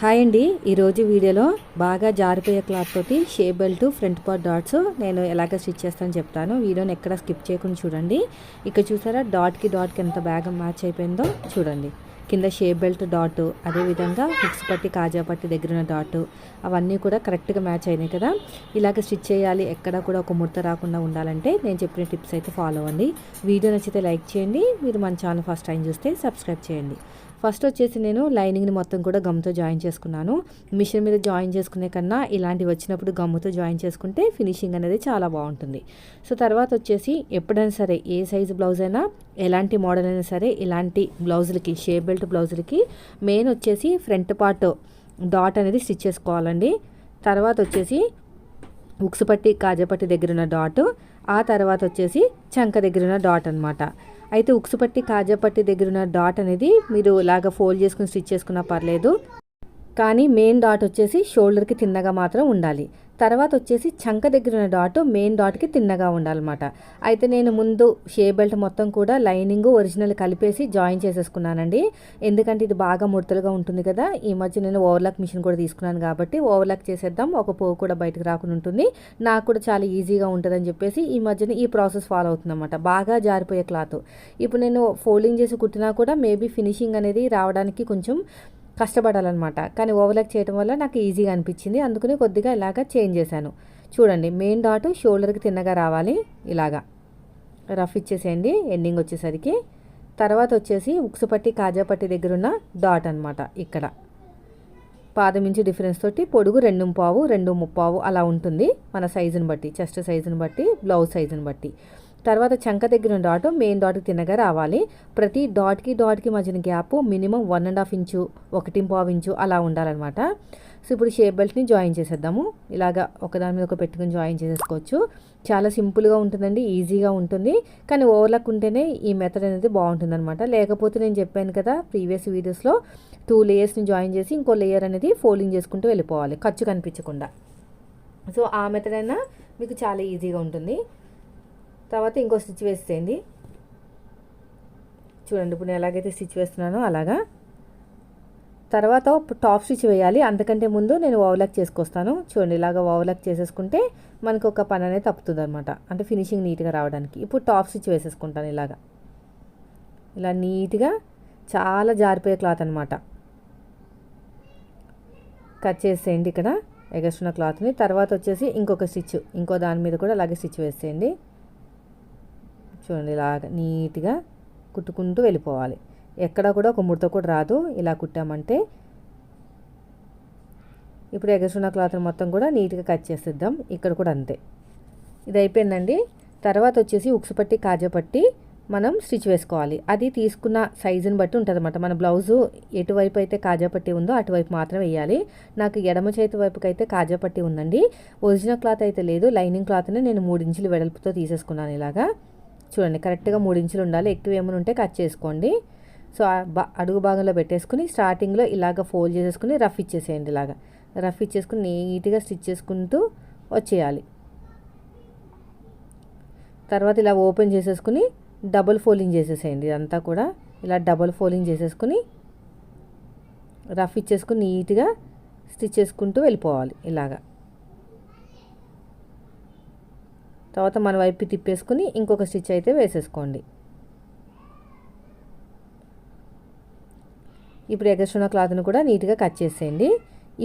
Hi అండి. ఈరోజు వీడియోలో బాగా జారిపోయే క్లాత్ తోటి షే బెల్ట్ ఫ్రంట్ పార్ట్ డాట్స్ నేను ఎలాగ స్టిచ్ చేస్తాను చెప్తాను. వీడియోని ఎక్కడ స్కిప్ చేయకుండా చూడండి. ఇక్కడ చూసారా డాట్కి డాట్కి ఎంత బ్యాగ్ మ్యాచ్ అయిపోయిందో చూడండి. కింద షే బెల్ట్ డాట్ అదేవిధంగా హుక్స్ పట్టి కాజా పట్టి దగ్గర ఉన్న డాట్ అవన్నీ కూడా కరెక్ట్గా మ్యాచ్ అయినాయి కదా. ఇలాగ స్టిచ్ చేయాలి ఎక్కడ కూడా ఒక ముడత రాకుండా ఉండాలంటే నేను చెప్పిన టిప్స్ అయితే ఫాలో అవ్వండి. వీడియో నచ్చితే లైక్ చేయండి. మీరు మన ఛానల్ ఫస్ట్ టైం చూస్తే సబ్స్క్రైబ్ చేయండి. ఫస్ట్ వచ్చేసి నేను లైనింగ్ని మొత్తం కూడా గమ్తో జాయిన్ చేసుకున్నాను. మిషన్ మీద జాయిన్ చేసుకునే కన్నా ఇలాంటివి వచ్చినప్పుడు గమ్ముతో జాయిన్ చేసుకుంటే ఫినిషింగ్ అనేది చాలా బాగుంటుంది. సో తర్వాత వచ్చేసి ఎప్పుడైనా సరే ఏ సైజు బ్లౌజ్ అయినా ఎలాంటి మోడల్ అయినా సరే ఇలాంటి బ్లౌజులకి షే బెల్ట్ బ్లౌజులకి మెయిన్ వచ్చేసి ఫ్రంట్ పార్ట్ డాట్ అనేది స్టిచ్ చేసుకోవాలండి. తర్వాత వచ్చేసి ఉక్సుపట్టి కాజపట్టి దగ్గర ఉన్న డాట్ ఆ తర్వాత వచ్చేసి చంక దగ్గర ఉన్న డాట్ అనమాట అయితే ఉక్సుపట్టి పట్టి దగ్గర ఉన్న డాట్ అనేది మీరు ఇలాగ ఫోల్డ్ చేసుకుని స్టిచ్ చేసుకున్నా పర్లేదు. కానీ మెయిన్ డాట్ వచ్చేసి షోల్డర్కి తిన్నగా మాత్రం ఉండాలి. తర్వాత వచ్చేసి చంక దగ్గర ఉన్న డాట్ మెయిన్ డాట్కి తిన్నగా ఉండాలన్నమాట. అయితే నేను ముందు షే బెల్ట్ మొత్తం కూడా లైనింగ్ ఒరిజినల్ కలిపేసి జాయిన్ చేసేసుకున్నానండి. ఎందుకంటే ఇది బాగా ముడతలుగా ఉంటుంది కదా ఈ మధ్య నేను ఓవర్లాక్ మిషన్ కూడా తీసుకున్నాను కాబట్టి ఓవర్లాక్ చేసేద్దాం ఒక పోగు కూడా బయటకు రాకుండా ఉంటుంది. నాకు కూడా చాలా ఈజీగా ఉంటుందని చెప్పేసి ఈ మధ్యన ఈ ప్రాసెస్ ఫాలో అవుతుందన్నమాట. బాగా జారిపోయే క్లాత్ ఇప్పుడు నేను ఫోల్డింగ్ చేసి కుట్టినా కూడా మేబీ ఫినిషింగ్ అనేది రావడానికి కొంచెం కష్టపడాలన్నమాట. కానీ ఓవర్లాక్ చేయడం వల్ల నాకు ఈజీగా అనిపించింది. అందుకని కొద్దిగా ఇలాగా చేంజ్ చేశాను. చూడండి మెయిన్ డాట్ షోల్డర్కి తిన్నగా రావాలి ఇలాగా. రఫ్ ఇచ్చేసేయండి ఎండింగ్ వచ్చేసరికి. తర్వాత వచ్చేసి ఉక్సు పట్టి కాజా పట్టి దగ్గర ఉన్న డాట్ అనమాట ఇక్కడ. పాదం ఇంచు డిఫరెన్స్ తోటి పొడుగు రెండు పావు రెండు ముప్పావు అలా ఉంటుంది మన సైజుని బట్టి చెస్ట్ సైజుని బట్టి బ్లౌజ్ సైజుని బట్టి. తర్వాత చంక దగ్గర డాట్ మెయిన్ డాట్కి తిన్నగా రావాలి. ప్రతి డాట్కి డాట్కి మధ్యన gap minimum one and half inch ఒకటి పావు ఇంచు అలా ఉండాలన్నమాట. సో ఇప్పుడు షేప్ బెల్ట్ని జాయిన్ చేసేద్దాము. ఇలాగా ఒకదాని మీద ఒక పెట్టుకుని జాయిన్ చేసేసుకోవచ్చు. చాలా సింపుల్గా ఉంటుందండి ఈజీగా ఉంటుంది. కానీ ఓవర్లక్ ఉంటేనే ఈ మెథడ్ అనేది బాగుంటుందన్నమాట. లేకపోతే నేను చెప్పాను కదా ప్రీవియస్ వీడియోస్లో టూ లేయర్స్ని జాయిన్ చేసి ఇంకో లేయర్ అనేది ఫోల్డింగ్ చేసుకుంటూ వెళ్ళిపోవాలి. ఖర్చు కనిపించకుండా. సో ఆ మెథడ్ అయినా మీకు చాలా ఈజీగా ఉంటుంది. తర్వాత ఇంకో స్టిచ్ వేసేయండి చూడండి ఇప్పుడు నేను ఎలాగైతే స్టిచ్ వేస్తున్నానో అలాగా. తర్వాత టాప్ స్టిచ్ వేయాలి. అందుకంటే ముందు నేను ఓవర్లాక్ చేసుకొస్తాను. చూడండి ఇలాగ ఓవర్లాక్ చేసేసుకుంటే మనకు ఒక పని అనేది తప్పుతుంది అనమాట అంటే ఫినిషింగ్ నీట్గా రావడానికి. ఇప్పుడు టాప్ స్టిచ్ వేసేసుకుంటాను ఇలాగా. ఇలా నీట్గా చాలా జారిపోయే క్లాత్ అనమాట కట్ చేసేయండి ఇక్కడ. ఎగస్ట్రున్న క్లాత్ని. తర్వాత వచ్చేసి ఇంకొక స్టిచ్. ఇంకో దాని మీద కూడా అలాగే స్టిచ్ వేసేయండి. చూడండి ఇలాగ నీట్గా కుట్టుకుంటూ వెళ్ళిపోవాలి. ఎక్కడ కూడా ఒక ముడత కూడా రాదు. ఇలా కుట్టామంటే ఇప్పుడు ఎగసున్న క్లాత్ మొత్తం కూడా నీట్గా కట్ చేసేద్దాం. ఇక్కడ కూడా అంతే. ఇది అయిపోయిందండి. తర్వాత వచ్చేసి ఉక్సు పట్టి కాజాపట్టి మనం స్టిచ్ వేసుకోవాలి. అది తీసుకున్న సైజుని బట్టి ఉంటుంది అనమాట మన బ్లౌజు ఎటువైపు అయితే కాజాపట్టి ఉందో అటువైపు మాత్రం వేయాలి. నాకు ఎడమ చేతి వైపుకి అయితే కాజాపట్టి ఉందండి. ఒరిజినల్ క్లాత్ అయితే లేదు. లైనింగ్ క్లాత్ని నేను మూడు ఇంచులు వెడల్పుతో తీసేసుకున్నాను ఇలాగా. చూడండి కరెక్ట్గా మూడు ఇంచులు ఉండాలి. ఎక్కువ ఏమైనా ఉంటే కట్ చేసుకోండి. సో అడుగు భాగంలో పెట్టేసుకుని స్టార్టింగ్లో ఇలాగ ఫోల్డ్ చేసేసుకుని రఫ్ ఇచ్చేసేయండి ఇలాగా. రఫ్ ఇచ్చేసుకుని నీట్గా స్టిచ్ చేసుకుంటూ వచ్చేయాలి. తర్వాత ఇలా ఓపెన్ చేసేసుకుని డబుల్ ఫోల్డింగ్ చేసేసేయండి. ఇదంతా కూడా ఇలా డబుల్ ఫోల్డింగ్ చేసేసుకుని రఫ్ ఇచ్చేసుకుని నీట్గా స్టిచ్ చేసుకుంటూ వెళ్ళిపోవాలి ఇలాగా. తర్వాత మన వైపు తిప్పేసుకుని ఇంకొక స్టిచ్ అయితే వేసేసుకోండి. ఇప్పుడు ఎగర్చున్న క్లాత్ను కూడా నీట్గా కట్ చేసేయండి.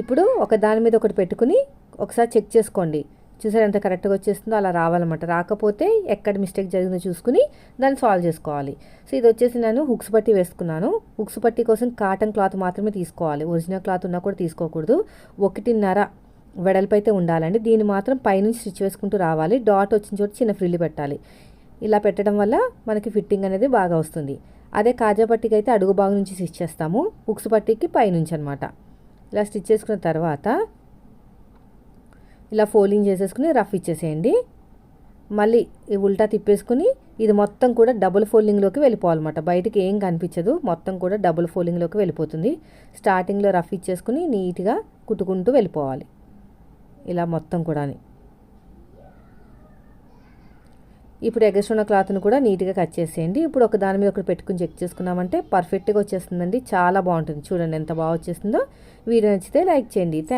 ఇప్పుడు ఒక దాని మీద ఒకటి పెట్టుకుని ఒకసారి చెక్ చేసుకోండి. చూసారు ఎంత కరెక్ట్గా వచ్చేస్తుందో? అలా రావాలన్నమాట. రాకపోతే ఎక్కడ మిస్టేక్ జరిగిందో చూసుకుని దాన్ని సాల్వ్ చేసుకోవాలి. సో ఇది వచ్చేసి నేను హుక్స్ పట్టి వేసుకున్నాను. హుక్స్ పట్టి కోసం కాటన్ క్లాత్ మాత్రమే తీసుకోవాలి. ఒరిజినల్ క్లాత్ ఉన్నా కూడా తీసుకోకూడదు. ఒకటిన్నర వెడల్పు అయితే ఉండాలండి. దీన్ని మాత్రం పైనుంచి స్టిచ్ వేసుకుంటూ రావాలి. డాట్ వచ్చిన చోటు చిన్న ఫ్రిల్లు పెట్టాలి. ఇలా పెట్టడం వల్ల మనకి ఫిట్టింగ్ అనేది బాగా వస్తుంది. అదే కాజా పట్టికి అయితే అడుగు భాగం నుంచి స్టిచ్ చేస్తాము. ఉక్స్ పట్టికి పైనుంచి అనమాట ఇలా స్టిచ్ చేసుకున్న తర్వాత ఇలా ఫోల్డింగ్ చేసేసుకుని రఫ్ ఇచ్చేసేయండి. మళ్ళీ ఈ ఉల్టా తిప్పేసుకుని ఇది మొత్తం కూడా డబుల్ ఫోల్డింగ్లోకి వెళ్ళిపోవాలన్నమాట. బయటికి ఏం కనిపించదు. మొత్తం కూడా డబుల్ ఫోల్డింగ్లోకి వెళ్ళిపోతుంది. స్టార్టింగ్లో రఫ్ ఇచ్చేసుకుని నీట్గా కుట్టుకుంటూ వెళ్ళిపోవాలి. ఇలా మొత్తం కూడా ఇప్పుడు ఎగసున్న క్లాత్ను కూడా నీట్గా కట్ చేసేయండి. ఇప్పుడు ఒక దాని మీద ఒకటి పెట్టుకుని చెక్ చేసుకున్నామంటే పర్ఫెక్ట్గా వచ్చేస్తుందండి. చాలా బాగుంటుంది. చూడండి ఎంత బాగా వచ్చేస్తుందో. వీడియో నచ్చితే లైక్ చేయండి. థ్యాంక్